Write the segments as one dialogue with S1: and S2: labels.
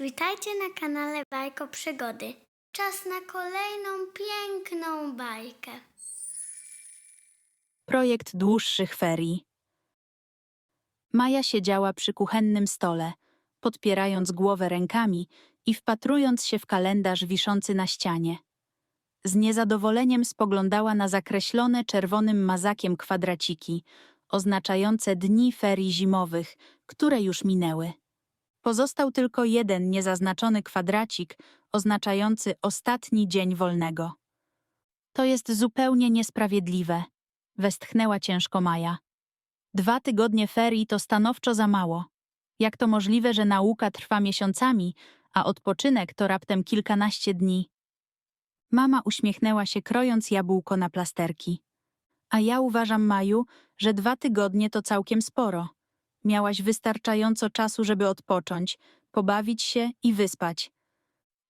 S1: Witajcie na kanale Bajko Przygody. Czas na kolejną piękną bajkę.
S2: Projekt dłuższych ferii. Maja siedziała przy kuchennym stole, podpierając głowę rękami i wpatrując się w kalendarz wiszący na ścianie. Z niezadowoleniem spoglądała na zakreślone czerwonym mazakiem kwadraciki, oznaczające dni ferii zimowych, które już minęły. Pozostał tylko jeden niezaznaczony kwadracik, oznaczający ostatni dzień wolnego. To jest zupełnie niesprawiedliwe, westchnęła ciężko Maja. Dwa tygodnie ferii to stanowczo za mało. Jak to możliwe, że nauka trwa miesiącami, a odpoczynek to raptem kilkanaście dni? Mama uśmiechnęła się, krojąc jabłko na plasterki. A ja uważam, Maju, że dwa tygodnie to całkiem sporo. Miałaś wystarczająco czasu, żeby odpocząć, pobawić się i wyspać.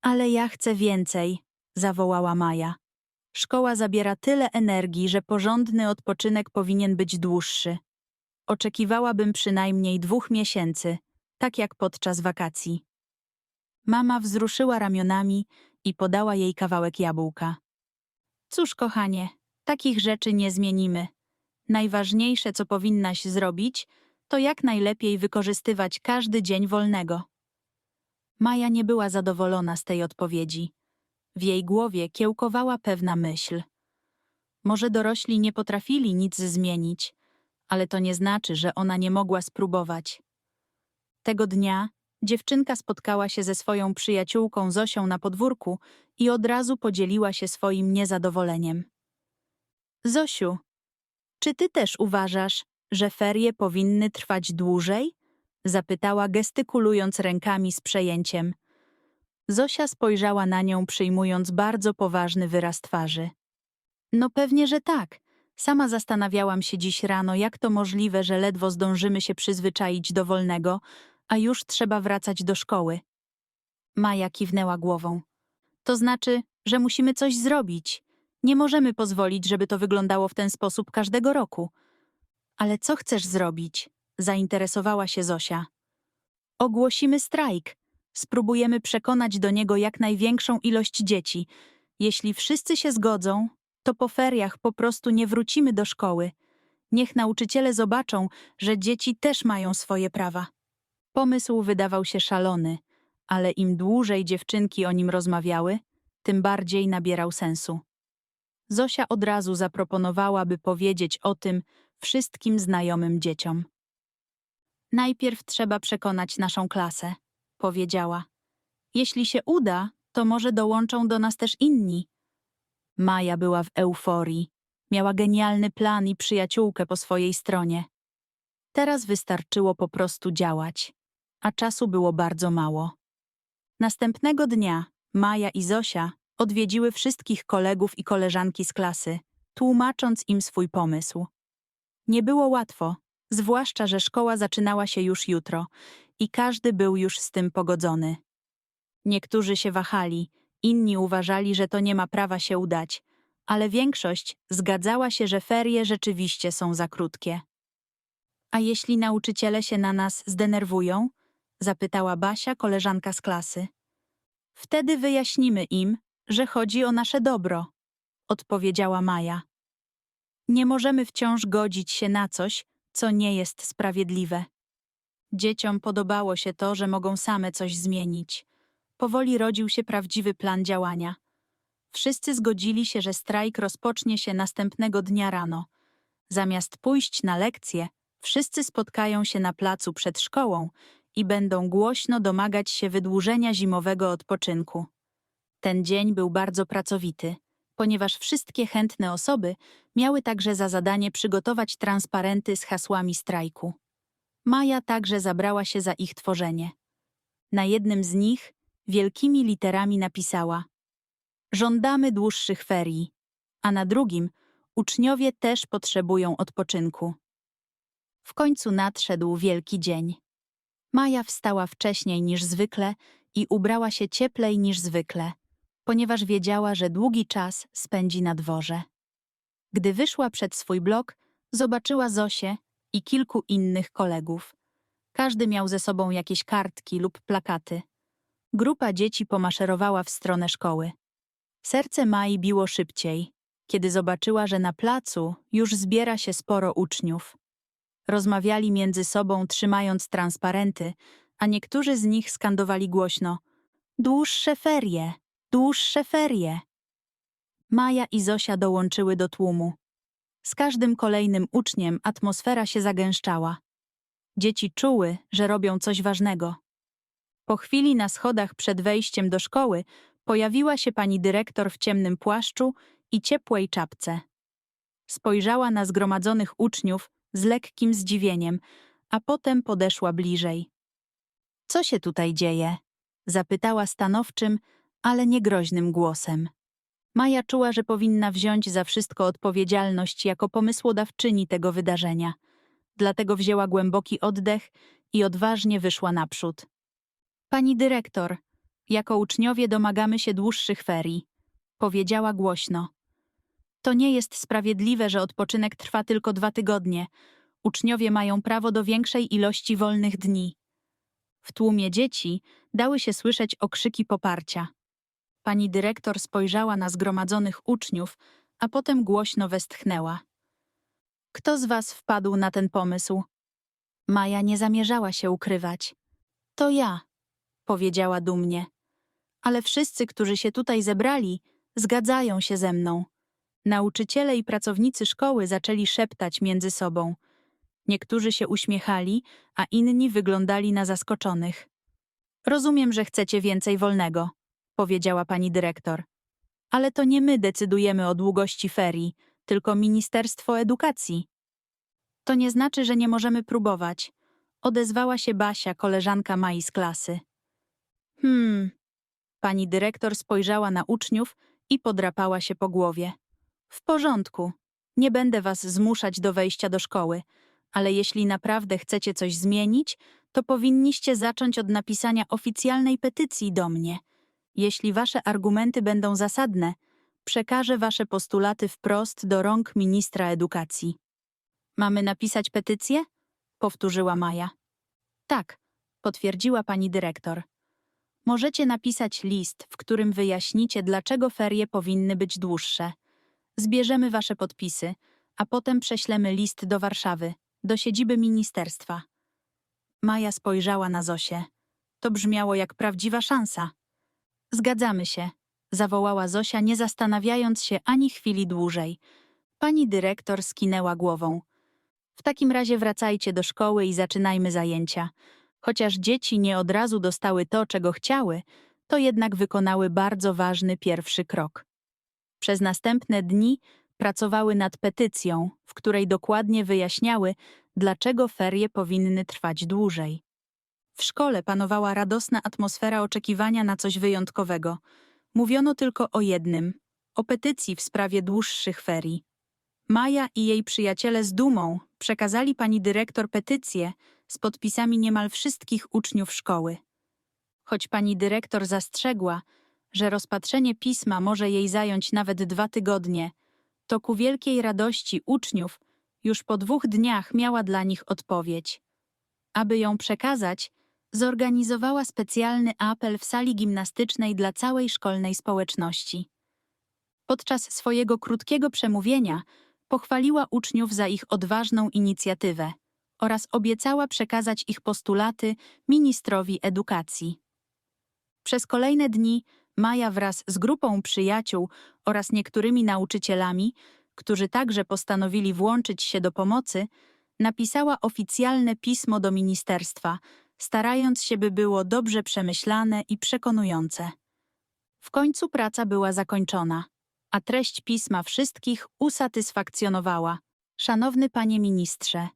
S2: Ale ja chcę więcej, zawołała Maja. Szkoła zabiera tyle energii, że porządny odpoczynek powinien być dłuższy. Oczekiwałabym przynajmniej dwóch miesięcy, tak jak podczas wakacji. Mama wzruszyła ramionami i podała jej kawałek jabłka. Cóż, kochanie, takich rzeczy nie zmienimy. Najważniejsze, co powinnaś zrobić, to jak najlepiej wykorzystywać każdy dzień wolnego. Maja nie była zadowolona z tej odpowiedzi. W jej głowie kiełkowała pewna myśl. Może dorośli nie potrafili nic zmienić, ale to nie znaczy, że ona nie mogła spróbować. Tego dnia dziewczynka spotkała się ze swoją przyjaciółką Zosią na podwórku i od razu podzieliła się swoim niezadowoleniem. Zosiu, czy ty też uważasz, że ferie powinny trwać dłużej? Zapytała, gestykulując rękami z przejęciem. Zosia spojrzała na nią, przyjmując bardzo poważny wyraz twarzy. No pewnie, że tak. Sama zastanawiałam się dziś rano, jak to możliwe, że ledwo zdążymy się przyzwyczaić do wolnego, a już trzeba wracać do szkoły. Maja kiwnęła głową. To znaczy, że musimy coś zrobić. Nie możemy pozwolić, żeby to wyglądało w ten sposób każdego roku. Ale co chcesz zrobić? Zainteresowała się Zosia. Ogłosimy strajk. Spróbujemy przekonać do niego jak największą ilość dzieci. Jeśli wszyscy się zgodzą, to po feriach po prostu nie wrócimy do szkoły. Niech nauczyciele zobaczą, że dzieci też mają swoje prawa. Pomysł wydawał się szalony, ale im dłużej dziewczynki o nim rozmawiały, tym bardziej nabierał sensu. Zosia od razu zaproponowała, by powiedzieć o tym wszystkim znajomym dzieciom. Najpierw trzeba przekonać naszą klasę, powiedziała. Jeśli się uda, to może dołączą do nas też inni. Maja była w euforii. Miała genialny plan i przyjaciółkę po swojej stronie. Teraz wystarczyło po prostu działać, a czasu było bardzo mało. Następnego dnia Maja i Zosia odwiedziły wszystkich kolegów i koleżanki z klasy, tłumacząc im swój pomysł. Nie było łatwo, zwłaszcza, że szkoła zaczynała się już jutro i każdy był już z tym pogodzony. Niektórzy się wahali, inni uważali, że to nie ma prawa się udać, ale większość zgadzała się, że ferie rzeczywiście są za krótkie. A jeśli nauczyciele się na nas zdenerwują? zapytała Basia, koleżanka z klasy. Wtedy wyjaśnimy im, że chodzi o nasze dobro, odpowiedziała Maja. Nie możemy wciąż godzić się na coś, co nie jest sprawiedliwe. Dzieciom podobało się to, że mogą same coś zmienić. Powoli rodził się prawdziwy plan działania. Wszyscy zgodzili się, że strajk rozpocznie się następnego dnia rano. Zamiast pójść na lekcje, wszyscy spotkają się na placu przed szkołą i będą głośno domagać się wydłużenia zimowego odpoczynku. Ten dzień był bardzo pracowity, ponieważ wszystkie chętne osoby miały także za zadanie przygotować transparenty z hasłami strajku. Maja także zabrała się za ich tworzenie. Na jednym z nich wielkimi literami napisała Żądamy dłuższych ferii, a na drugim uczniowie też potrzebują odpoczynku. W końcu nadszedł wielki dzień. Maja wstała wcześniej niż zwykle i ubrała się cieplej niż zwykle, ponieważ wiedziała, że długi czas spędzi na dworze. Gdy wyszła przed swój blok, zobaczyła Zosię i kilku innych kolegów. Każdy miał ze sobą jakieś kartki lub plakaty. Grupa dzieci pomaszerowała w stronę szkoły. Serce Mai biło szybciej, kiedy zobaczyła, że na placu już zbiera się sporo uczniów. Rozmawiali między sobą, trzymając transparenty, a niektórzy z nich skandowali głośno: Dłuższe ferie, dłuższe ferie. Maja i Zosia dołączyły do tłumu. Z każdym kolejnym uczniem atmosfera się zagęszczała. Dzieci czuły, że robią coś ważnego. Po chwili na schodach przed wejściem do szkoły pojawiła się pani dyrektor w ciemnym płaszczu i ciepłej czapce. Spojrzała na zgromadzonych uczniów z lekkim zdziwieniem, a potem podeszła bliżej. Co się tutaj dzieje? zapytała stanowczym, ale niegroźnym głosem. Maja czuła, że powinna wziąć za wszystko odpowiedzialność jako pomysłodawczyni tego wydarzenia. Dlatego wzięła głęboki oddech i odważnie wyszła naprzód. Pani dyrektor, jako uczniowie domagamy się dłuższych ferii, powiedziała głośno. To nie jest sprawiedliwe, że odpoczynek trwa tylko dwa tygodnie. Uczniowie mają prawo do większej ilości wolnych dni. W tłumie dzieci dały się słyszeć okrzyki poparcia. Pani dyrektor spojrzała na zgromadzonych uczniów, a potem głośno westchnęła. Kto z was wpadł na ten pomysł? Maja nie zamierzała się ukrywać. To ja, powiedziała dumnie. Ale wszyscy, którzy się tutaj zebrali, zgadzają się ze mną. Nauczyciele i pracownicy szkoły zaczęli szeptać między sobą. Niektórzy się uśmiechali, a inni wyglądali na zaskoczonych. Rozumiem, że chcecie więcej wolnego, powiedziała pani dyrektor. Ale to nie my decydujemy o długości ferii, tylko Ministerstwo Edukacji. To nie znaczy, że nie możemy próbować, odezwała się Basia, koleżanka Mai z klasy. Hmm. Pani dyrektor spojrzała na uczniów i podrapała się po głowie. W porządku. Nie będę was zmuszać do wejścia do szkoły, ale jeśli naprawdę chcecie coś zmienić, to powinniście zacząć od napisania oficjalnej petycji do mnie. Jeśli wasze argumenty będą zasadne, przekażę wasze postulaty wprost do rąk ministra edukacji. Mamy napisać petycję? powtórzyła Maja. Tak, potwierdziła pani dyrektor. Możecie napisać list, w którym wyjaśnicie, dlaczego ferie powinny być dłuższe. Zbierzemy wasze podpisy, a potem prześlemy list do Warszawy, do siedziby ministerstwa. Maja spojrzała na Zosię. To brzmiało jak prawdziwa szansa. Zgadzamy się, zawołała Zosia, nie zastanawiając się ani chwili dłużej. Pani dyrektor skinęła głową. W takim razie wracajcie do szkoły i zaczynajmy zajęcia. Chociaż dzieci nie od razu dostały to, czego chciały, to jednak wykonały bardzo ważny pierwszy krok. Przez następne dni pracowały nad petycją, w której dokładnie wyjaśniały, dlaczego ferie powinny trwać dłużej. W szkole panowała radosna atmosfera oczekiwania na coś wyjątkowego. Mówiono tylko o jednym o petycji w sprawie dłuższych ferii. Maja i jej przyjaciele z dumą przekazali pani dyrektor petycję z podpisami niemal wszystkich uczniów szkoły. Choć pani dyrektor zastrzegła, że rozpatrzenie pisma może jej zająć nawet dwa tygodnie, to ku wielkiej radości uczniów już po dwóch dniach miała dla nich odpowiedź. Aby ją przekazać, zorganizowała specjalny apel w sali gimnastycznej dla całej szkolnej społeczności. Podczas swojego krótkiego przemówienia pochwaliła uczniów za ich odważną inicjatywę oraz obiecała przekazać ich postulaty ministrowi edukacji. Przez kolejne dni Maja wraz z grupą przyjaciół oraz niektórymi nauczycielami, którzy także postanowili włączyć się do pomocy, napisała oficjalne pismo do ministerstwa, starając się, by było dobrze przemyślane i przekonujące. W końcu praca była zakończona, a treść pisma wszystkich usatysfakcjonowała. Szanowny panie ministrze,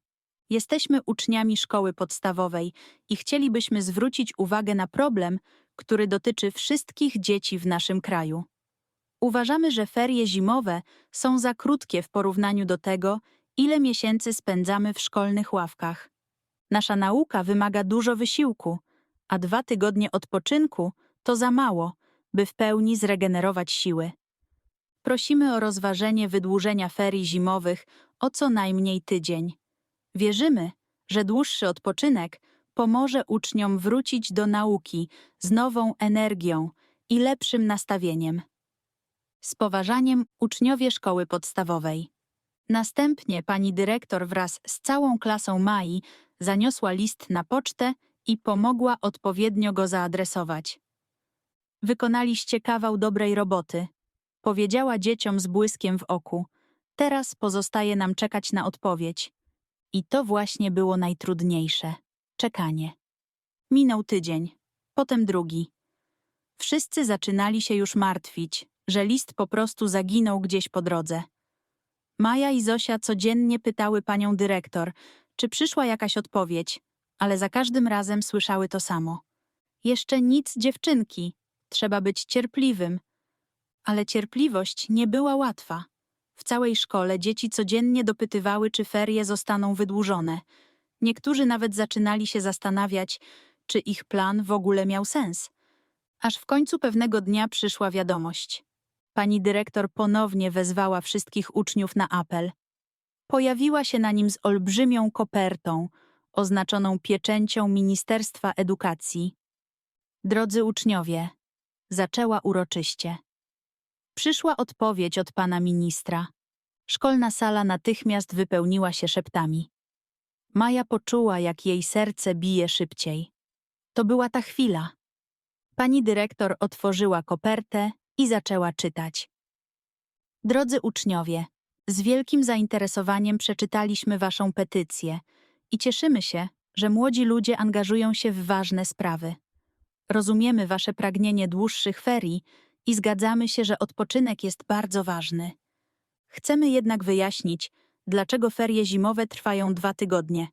S2: jesteśmy uczniami szkoły podstawowej i chcielibyśmy zwrócić uwagę na problem, który dotyczy wszystkich dzieci w naszym kraju. Uważamy, że ferie zimowe są za krótkie w porównaniu do tego, ile miesięcy spędzamy w szkolnych ławkach. Nasza nauka wymaga dużo wysiłku, a dwa tygodnie odpoczynku to za mało, by w pełni zregenerować siły. Prosimy o rozważenie wydłużenia ferii zimowych o co najmniej tydzień. Wierzymy, że dłuższy odpoczynek pomoże uczniom wrócić do nauki z nową energią i lepszym nastawieniem. Z poważaniem uczniowie szkoły podstawowej. Następnie pani dyrektor wraz z całą klasą Mai zaniosła list na pocztę i pomogła odpowiednio go zaadresować. Wykonaliście kawał dobrej roboty, powiedziała dzieciom z błyskiem w oku. Teraz pozostaje nam czekać na odpowiedź. I to właśnie było najtrudniejsze czekanie. Minął tydzień, potem drugi. Wszyscy zaczynali się już martwić, że list po prostu zaginął gdzieś po drodze. Maja i Zosia codziennie pytały panią dyrektor, czy przyszła jakaś odpowiedź, ale za każdym razem słyszały to samo. Jeszcze nic, dziewczynki, trzeba być cierpliwym. Ale cierpliwość nie była łatwa. W całej szkole dzieci codziennie dopytywały, czy ferie zostaną wydłużone. Niektórzy nawet zaczynali się zastanawiać, czy ich plan w ogóle miał sens. Aż w końcu pewnego dnia przyszła wiadomość. Pani dyrektor ponownie wezwała wszystkich uczniów na apel. Pojawiła się na nim z olbrzymią kopertą, oznaczoną pieczęcią Ministerstwa Edukacji. Drodzy uczniowie, zaczęła uroczyście. Przyszła odpowiedź od pana ministra. Szkolna sala natychmiast wypełniła się szeptami. Maja poczuła, jak jej serce bije szybciej. To była ta chwila. Pani dyrektor otworzyła kopertę i zaczęła czytać. Drodzy uczniowie, z wielkim zainteresowaniem przeczytaliśmy Waszą petycję i cieszymy się, że młodzi ludzie angażują się w ważne sprawy. Rozumiemy Wasze pragnienie dłuższych ferii i zgadzamy się, że odpoczynek jest bardzo ważny. Chcemy jednak wyjaśnić, dlaczego ferie zimowe trwają dwa tygodnie.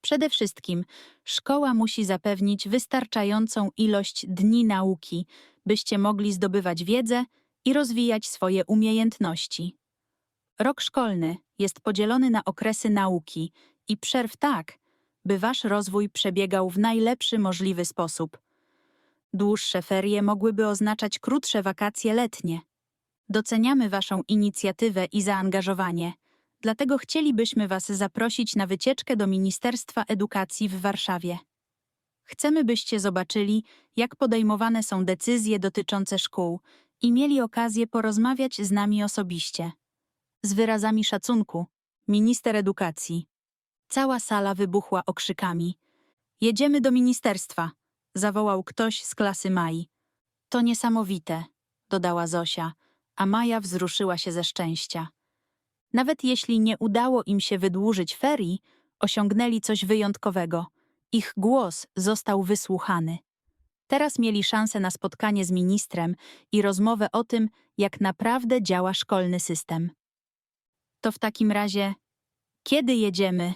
S2: Przede wszystkim szkoła musi zapewnić wystarczającą ilość dni nauki, byście mogli zdobywać wiedzę i rozwijać swoje umiejętności. Rok szkolny jest podzielony na okresy nauki i przerw tak, by wasz rozwój przebiegał w najlepszy możliwy sposób. Dłuższe ferie mogłyby oznaczać krótsze wakacje letnie. Doceniamy waszą inicjatywę i zaangażowanie, dlatego chcielibyśmy was zaprosić na wycieczkę do Ministerstwa Edukacji w Warszawie. Chcemy, byście zobaczyli, jak podejmowane są decyzje dotyczące szkół i mieli okazję porozmawiać z nami osobiście. Z wyrazami szacunku, minister edukacji. Cała sala wybuchła okrzykami. Jedziemy do ministerstwa, zawołał ktoś z klasy Mai. To niesamowite, dodała Zosia, a Maja wzruszyła się ze szczęścia. Nawet jeśli nie udało im się wydłużyć ferii, osiągnęli coś wyjątkowego. Ich głos został wysłuchany. Teraz mieli szansę na spotkanie z ministrem i rozmowę o tym, jak naprawdę działa szkolny system. To w takim razie, kiedy jedziemy?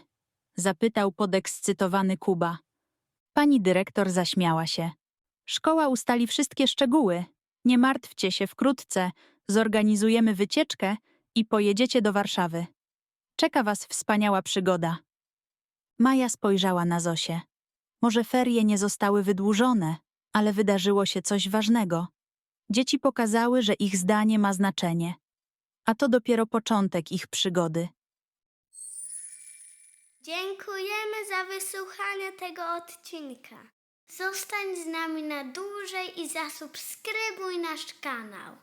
S2: zapytał podekscytowany Kuba. Pani dyrektor zaśmiała się. Szkoła ustali wszystkie szczegóły. Nie martwcie się, wkrótce zorganizujemy wycieczkę i pojedziecie do Warszawy. Czeka was wspaniała przygoda. Maja spojrzała na Zosię. Może ferie nie zostały wydłużone, ale wydarzyło się coś ważnego. Dzieci pokazały, że ich zdanie ma znaczenie. A to dopiero początek ich przygody.
S1: Dziękujemy za wysłuchanie tego odcinka. Zostań z nami na dłużej i zasubskrybuj nasz kanał.